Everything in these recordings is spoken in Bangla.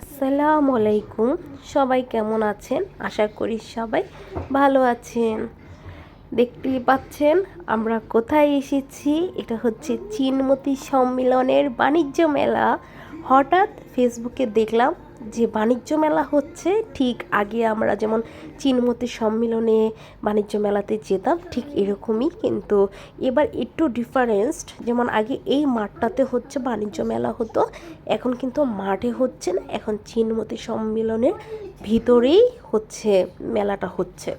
আসসালামু আলাইকুম। সবাই কেমন আছেন? আশা করি সবাই ভালো আছেন। দেখতেই পাচ্ছেন, আমরা কোথায় এসেছি? এটা হচ্ছে চীনমতি সম্মিলনের বাণিজ্য মেলা। হঠাৎ ফেসবুকে দেখলাম যে বাণিজ্য মেলা হচ্ছে, ঠিক আগে আমরা যেমন চীনমতি সম্মিলনে বাণিজ্য মেলাতে যেতাম, ঠিক এরকমই কিন্তু এবার একটু ডিফারেন্সড যেমন আগে এই মাঠটাতে হচ্ছে বাণিজ্য মেলা হতো, এখন কিন্তু মাঠে হচ্ছে না, এখন চীনমতি সম্মিলনের ভিতরেই হচ্ছে মেলাটা হচ্ছে।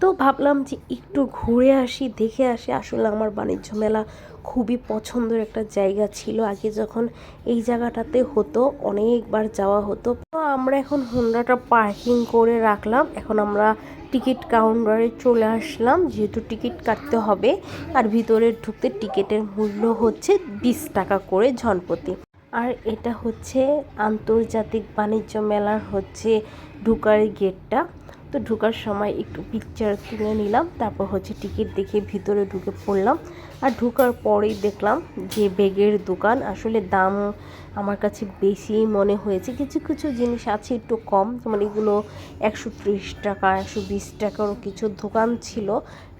তো ভাবলাম যে একটু ঘুরে আসি, দেখে আসি। আসলে আমার বাণিজ্য মেলা খুবই পছন্দের একটা জায়গা ছিল। আগে যখন এই জায়গাটাতে হতো, অনেকবার যাওয়া হতো। তো আমরা এখন হোন্ডাটা পার্কিং করে রাখলাম। এখন আমরা টিকিট কাউন্টারে চলে আসলাম। যেহেতু টিকিট কাটতে হবে, আর ভিতরে ঢুকতে টিকিটের মূল্য হচ্ছে বিশ টাকা করে ঝনপতি আর এটা হচ্ছে আন্তর্জাতিক বাণিজ্য মেলার হচ্ছে ঢুকার গেটটা। তো ঢোকার সময় একটু পিকচার তুলে নিলাম, তারপর হচ্ছে টিকিট দেখে ভিতরে ঢুকে পড়লাম। আর ঢোকার পরেই দেখলাম যে ব্যাগের দোকান, আসলে দাম আমার কাছে বেশি মনে হয়েছে। কিছু কিছু জিনিস আছে একটু কম, যেমন এগুলো একশো ত্রিশ টাকা, একশো বিশ টাকারও কিছু দোকান ছিল।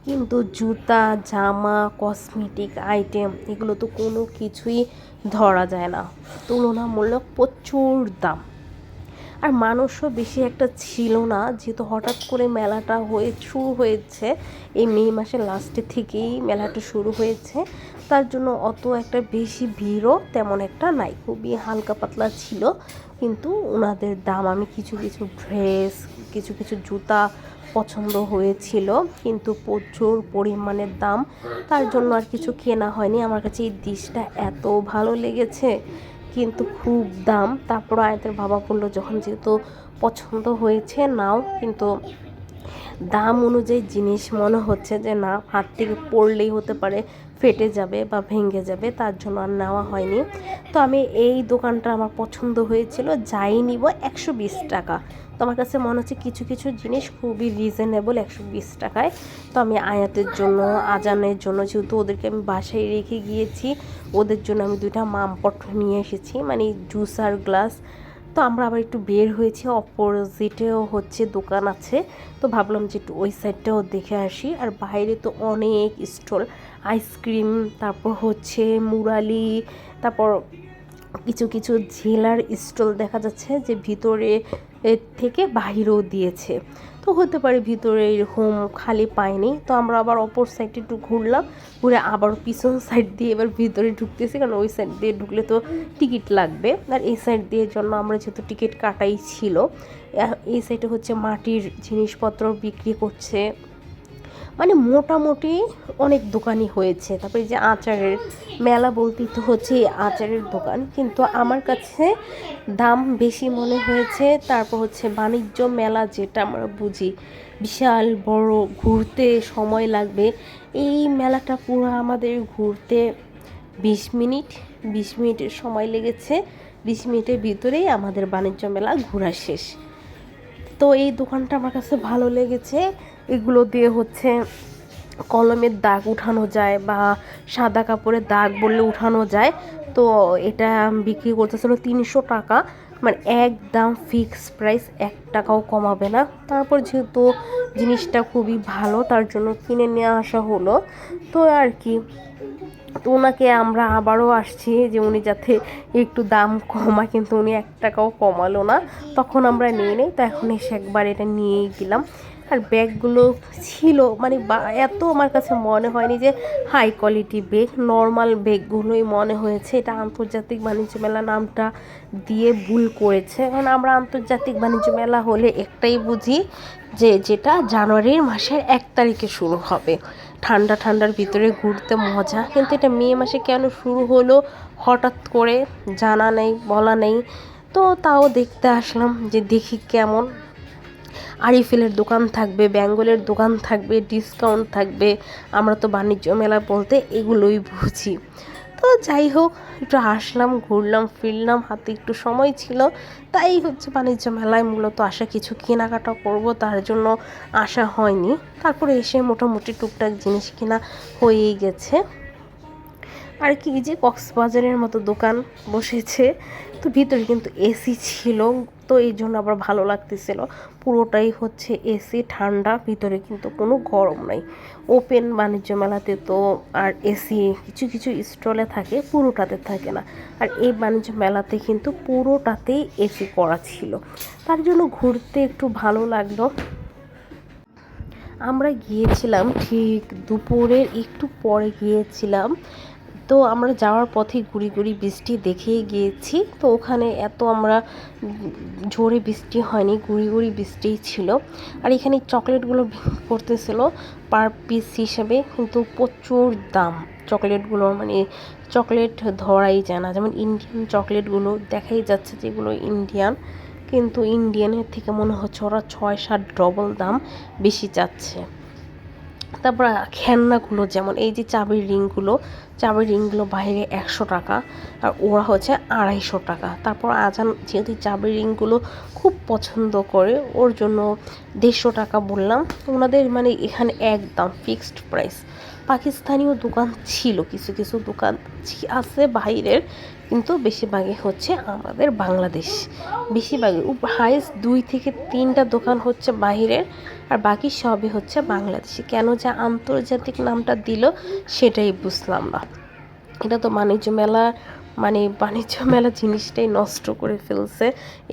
কিন্তু জুতা, জামা কসমেটিক আইটেম এগুলো তো কোনো কিছুই ধরা যায় না। তুলনামূলক প্রচুর দাম। আর মানুষও বেশি একটা ছিল না, যেহেতু হঠাৎ করে মেলাটা হয়ে শুরু হয়েছে, এই মে মাসের লাস্টে থেকেই মেলাটা শুরু হয়েছে, তার জন্য অত একটা বেশি ভিড়ও তেমন একটা নাই, খুবই হালকা পাতলা ছিল, কিন্তু ওনাদের দাম, আমি কিছু কিছু ড্রেস কিছু কিছু জুতা পছন্দ হয়েছিল, কিন্তু প্রচুর পরিমাণের দাম, তার জন্য আর কিছু কেনা হয়নি, আমার কাছে এই ডিশটা এত ভালো লেগেছে কিন্তু খুব দাম। তারপর আয়তের বাবা বলল, যখন যেহেতু পছন্দ হয়েছে, নাও। কিন্তু দাম অনুযায়ী জিনিস মনে হচ্ছে যে, না, হাত থেকে পড়লেই হতে পারে। ফেটে যাবে বা ভেঙে যাবে, তার জন্য আর নেওয়া হয়নি। তো আমি এই দোকানটা আমার পছন্দ হয়েছিল, যাই নিব একশো বিশ টাকা। তো আমার কাছে মনে হচ্ছে কিছু কিছু জিনিস খুবই রিজনেবল একশো বিশ টাকায়। তো আমি আয়াতের জন্য, আজানের জন্য, যেহেতু ওদেরকে আমি বাসায় রেখে গিয়েছি, ওদের জন্য আমি দুইটা মামপট নিয়ে এসেছি মানে জুসার গ্লাস তো আমরা আবার একটু বের হয়েছি অপোজিটেও হচ্ছে দোকান আছে। তো ভাবলাম যে একটু ওই সাইডটাও দেখে আসি, আর বাইরে তো অনেক স্টল আইসক্রিম, তারপর হচ্ছে মুরালি, তারপর কিছু কিছু ঝেলার স্টল দেখা যাচ্ছে যে ভিতরে থেকে বাহিরেও দিয়েছে। তো হতে পারে ভিতরে এরকম খালি পাইনি তো আমরা আবার অপর সাইডে একটু ঘুরলাম, ঘুরে আবার পিছন সাইড দিয়ে এবার ভিতরে ঢুকতেছি, কারণ ওই সাইড দিয়ে ঢুকলে তো টিকিট লাগবে। আর এই সাইড দিয়ে জন্য আমরা যেহেতু টিকিট কাটাই ছিল এই সাইডে হচ্ছে মাটির জিনিসপত্র বিক্রি করছে। মানে মোটামুটি অনেক দোকানই হয়েছে। তারপরে যে আচারের মেলা বলতেই তো হচ্ছে আচারের দোকান। কিন্তু আমার কাছে দাম বেশি মনে হয়েছে। তারপর হচ্ছে বাণিজ্য মেলা যেটা আমরা বুঝি, বিশাল, বড়, ঘুরতে সময় লাগবে। এই মেলাটা পুরো আমাদের ঘুরতে বিশ মিনিট, বিশ মিনিটের সময় লেগেছে। বিশ মিনিটের ভিতরেই আমাদের বাণিজ্য মেলা ঘোরা শেষ। তো এই দোকানটা আমার কাছে ভালো লেগেছে। এগুলো দিয়ে হচ্ছে কলমের দাগ উঠানো যায় বা সাদা কাপড়ের দাগ বললে উঠানো যায়। তো এটা বিক্রি করতেছিল তিনশো টাকা। মানে একদম ফিক্স প্রাইস এক টাকাও কমাবে না। তারপর যেহেতু জিনিসটা খুবই ভালো, তার জন্য কিনে নিয়ে আসা হলো। তো আর কি। তো ওনাকে আমরা আবারও আসছি যে উনি যাতে একটু দাম কমায়, কিন্তু উনি এক টাকাও কমালো না। তখন আমরা নিয়ে নিই, তো এখন এসে একবার এটা নিয়েই গেলাম। আর ব্যাগগুলো ছিল মানে এত আমার কাছে মনে হয়নি যে হাই কোয়ালিটি ব্যাগ নর্মাল ব্যাগগুলোই মনে হয়েছে। এটা আন্তর্জাতিক বাণিজ্য মেলা নামটা দিয়ে ভুল করেছে। কারণ আমরা আন্তর্জাতিক বাণিজ্য মেলা হলে একটাই বুঝি যে যেটা জানুয়ারির মাসের এক তারিখে শুরু হবে। ঠান্ডা, ঠান্ডার ভিতরে ঘুরতে মজা। কিন্তু এটা মে মাসে কেন শুরু হলো হঠাৎ করে জানা নেই, বলা নেই। তো তাও দেখতে আসলাম যে দেখি কেমন আরিফেলের দোকান থাকবে, বেঙ্গলের দোকান থাকবে ডিসকাউন্ট থাকবে। আমরা তো বাণিজ্য মেলা বলতে এগুলোই বুঝি। তো যাই হোক, একটু আসলাম ঘুরলাম, ফিরলাম, হাতে একটু সময় ছিল। তাই হচ্ছে বাণিজ্য মেলায় মূলত আসা কিছু কেনাকাটা করব, তার জন্য আসা হয়নি। তারপরে এসে মোটামুটি টুকটাক জিনিস কেনা হয়েই গেছে। আর কি যে কক্সবাজারের মতো দোকান বসেছে, তো ভিতরে কিন্তু এসি ছিল, তো এই জন্য আবার ভালো লাগতেছিল। পুরোটাই হচ্ছে এসি ঠান্ডা, ভিতরে কিন্তু কোনো গরম নাই। ওপেন বাণিজ্য মেলাতে তো আর এসি কিছু কিছু স্টলে থাকে, পুরোটাতে থাকে না। আর এই বাণিজ্য মেলাতে কিন্তু পুরোটাতেই এসি করা ছিল। তার জন্য ঘুরতে একটু ভালো লাগল। আমরা গিয়েছিলাম ঠিক দুপুরের একটু পরে গিয়েছিলাম। তো আমরা যাওয়ার পথে গুড়ি গুড়ি বৃষ্টি দেখেই গিয়েছি। তো ওখানে এত আমরা জোরে বৃষ্টি হয়নি গুড়ি গুড়ি বৃষ্টিই ছিল। আর এখানে চকলেটগুলো পড়তেছিল পার পিস হিসাবে, কিন্তু প্রচুর দাম। চকলেটগুলোর মানে চকলেট ধরাই যায় না। যেমন ইন্ডিয়ান চকলেটগুলো দেখাই যাচ্ছে যেগুলো ইন্ডিয়ান, কিন্তু ইন্ডিয়ানের থেকে মনে হচ্ছে ওরা ছয় সাত ডবল দাম বেশি চাচ্ছে। তারপর খেলনাগুলো যেমন এই যে চাবির রিংগুলো চাবির রিংগুলো বাইরে একশো টাকা, আর ওরা হচ্ছে আড়াইশো টাকা। তারপর আজান যেহেতু চাবির রিংগুলো খুব পছন্দ করে, ওর জন্য দেড়শো টাকা বললাম। ওনাদের মানে এখানে একদম ফিক্সড প্রাইস পাকিস্তানিও দোকান ছিল, কিছু কিছু দোকান আছে বাইরের। কিন্তু বেশিরভাগই হচ্ছে আমাদের বাংলাদেশ। বেশিরভাগই হাইস্ট দুই থেকে তিনটা দোকান হচ্ছে বাহিরের আর বাকি সবই হচ্ছে বাংলাদেশি। কেন যা আন্তর্জাতিক নামটা দিল সেটাই বুঝলাম না। এটা তো বাণিজ্য মেলা মানে বাণিজ্য মেলা জিনিসটাই নষ্ট করে ফেলছে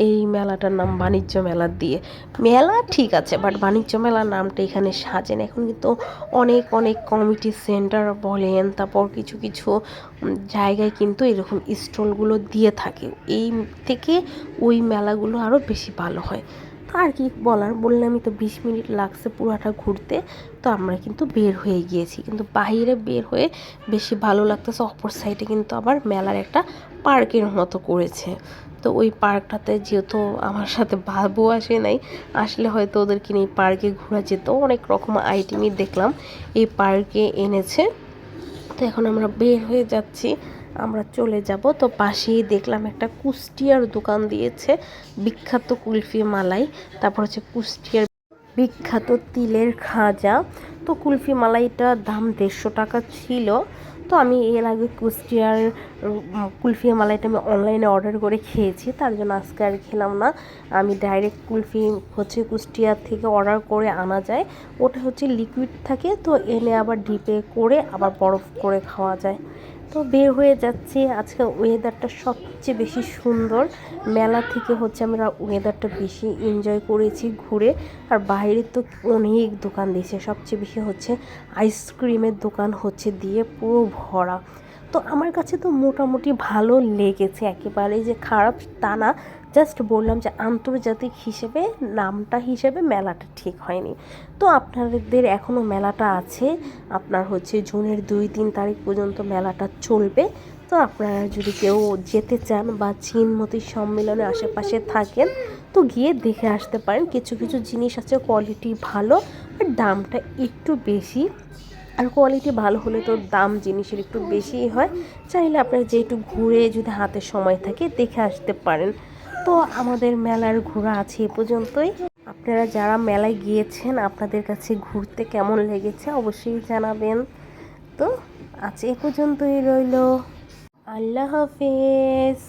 এই মেলাটার নাম বাণিজ্য মেলা দিয়ে। মেলা ঠিক আছে বাট বাণিজ্য মেলার নামটা এখানে সাজেন। এখন কিন্তু অনেক অনেক কমিটি সেন্টার বলেন, তারপর কিছু কিছু জায়গায় কিন্তু এরকম স্টলগুলো দিয়ে থাকে। এই থেকে ওই মেলাগুলো আরও বেশি ভালো হয়। আর কি বলার? বললামই তো বিশ মিনিট লাগছে পুরাটা ঘুরতে। তো আমরা কিন্তু বের হয়ে গিয়েছি। কিন্তু বাইরে বের হয়ে বেশি ভালো লাগতেছে, অপর সাইডে কিন্তু আবার মেলার একটা পার্কের মতো করেছে। তো ওই পার্কটাতে যেহেতু আমার সাথে বাবু আসে নাই, আসলে হয়তো ওদেরকে নিয়ে পার্কে ঘোরা যেত। অনেক রকম আইটেমই দেখলাম। এই পার্কে এনেছে। তো এখন আমরা বের হয়ে যাচ্ছি। আমরা চলে যাব। তো পাশেই দেখলাম একটা কুষ্টিয়ার দোকান দিয়েছে, বিখ্যাত কুলফি মালাই। তারপর হচ্ছে কুষ্টিয়ার বিখ্যাত তিলের খাজা। তো কুলফি মালাইটার দাম দেড়শো টাকা ছিল। তো আমি এর আগে কুষ্টিয়ার কুলফি মালাইটা আমি অনলাইনে অর্ডার করে খেয়েছি, তার জন্য আজকে আর খেলাম না। আমি ডাইরেক্ট কুলফি হচ্ছে কুষ্টিয়ার থেকে অর্ডার করে আনা যায়। ওটা হচ্ছে লিকুইড থাকে, তো এনে আবার ডিপে করে আবার বরফ করে খাওয়া যায়। তো বের হয়ে যাচ্ছি, আজকে ওয়েদারটা সবচেয়ে বেশি সুন্দর। মেলা থেকে হচ্ছে আমরা ওয়েদারটা বেশি এনজয় করেছি ঘুরে। আর বাইরে তো অনেক দোকান দিয়েছে, সবচেয়ে বেশি হচ্ছে আইসক্রিমের দোকান হচ্ছে দিয়ে পুরো ভরা। তো আমার কাছে তো মোটামুটি ভালো লেগেছে একেবারে। যে খারাপ তা না জাস্ট বললাম যে আন্তর্জাতিক হিসেবে নামটা হিসেবে মেলাটা ঠিক হয়নি। তো আপনাদের এখনও মেলাটা আছে, আপনার হচ্ছে জুনের দুই তিন তারিখ পর্যন্ত মেলাটা চলবে। তো আপনারা যদি কেউ যেতে চান বা চীনমতি সম্মেলনের আশেপাশে থাকেন, তো গিয়ে দেখে আসতে পারেন। কিছু কিছু জিনিস আছে কোয়ালিটি ভালো আর দামটা একটু বেশি। আর কোয়ালিটি ভালো হলে তো দাম জিনিসের একটু বেশিই হয়। চাইলে আপনারা যে একটু ঘুরে যদি হাতে সময় থাকে দেখে আসতে পারেন। তো আমাদের মেলার ঘোরা আছে এ পর্যন্তই। আপনারা যারা মেলায় গিয়েছেন আপনাদের কাছে ঘুরতে কেমন লেগেছে অবশ্যই জানাবেন। তো আজ এ পর্যন্তই রইল। আল্লাহ হাফেজ।